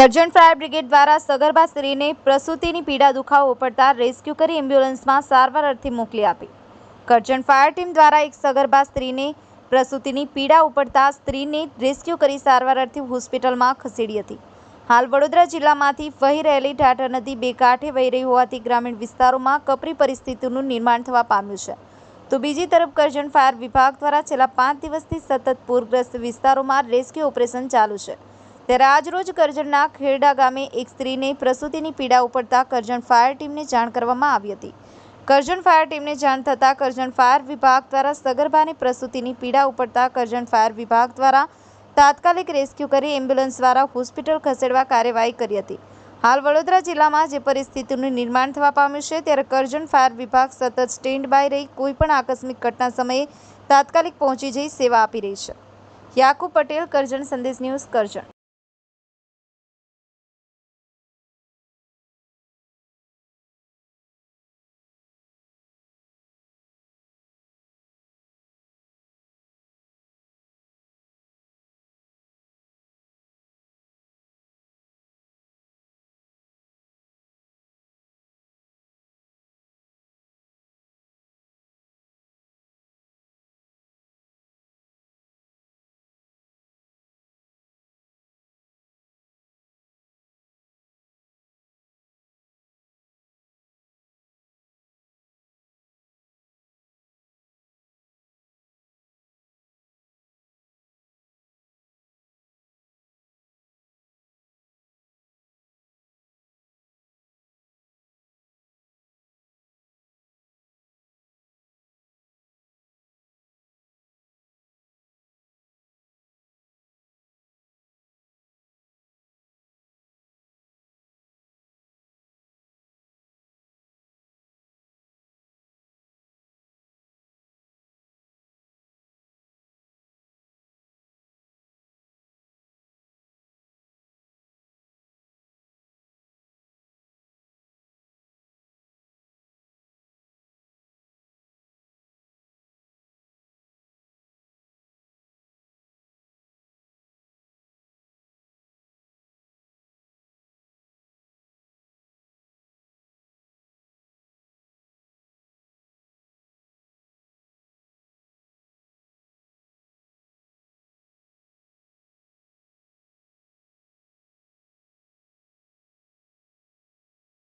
Karjan fire brigade દ્વારા સગર્ભા સ્ત્રીને પ્રસૂતિની પીડા દુખાવો પડતા રેસ્ક્યુ કરી એમ્બ્યુલન્સમાં સારવાર અર્થે મોકલી આપી. કરજણ ફાયર ટીમ દ્વારા એક સગર્ભા સ્ત્રીને પ્રસૂતિની પીડા ઉપડતા સ્ત્રીને રેસ્ક્યુ કરી સારવાર અર્થે હોસ્પિટલમાં ખસેડી હતી. હાલ વડોદરા જિલ્લામાંથી વહી રહેલી ટાટા નદી બે કાંઠે વહી રહી હોવાથી ગ્રામીણ વિસ્તારોમાં કપરી પરિસ્થિતિનું નિર્માણ થવા પામ્યું છે. તો બીજી તરફ કરજણ ફાયર વિભાગ દ્વારા છેલ્લા પાંચ દિવસથી સતત પૂરગ્રસ્ત વિસ્તારોમાં રેસ્ક્યુ ઓપરેશન ચાલુ છે. ત્યારે આજરોજ કરજણના ખેરડા ગામે એક સ્ત્રીને પ્રસૂતિની પીડા ઉપડતા કરજણ ફાયર ટીમને જાણ કરવામાં આવી હતી. કરજણ ફાયર ટીમને જાણ થતાં કરજણ ફાયર વિભાગ દ્વારા સગર્ભાની પ્રસૂતિની પીડા ઉપડતા કરજણ ફાયર વિભાગ દ્વારા તાત્કાલિક રેસ્ક્યુ કરી એમ્બ્યુલન્સ દ્વારા હોસ્પિટલ ખસેડવા કાર્યવાહી કરી હતી. હાલ વડોદરા જિલ્લામાં જે પરિસ્થિતિનું નિર્માણ થવા પામ્યું છે, ત્યારે કરજણ ફાયર વિભાગ સતત સ્ટેન્ડ બાય રહી કોઈપણ આકસ્મિક ઘટના સમયે તાત્કાલિક પહોંચી જઈ સેવા આપી રહી છે. યાકુબ પટેલ, કરજણ સંદેશ ન્યૂઝ, કરજણ.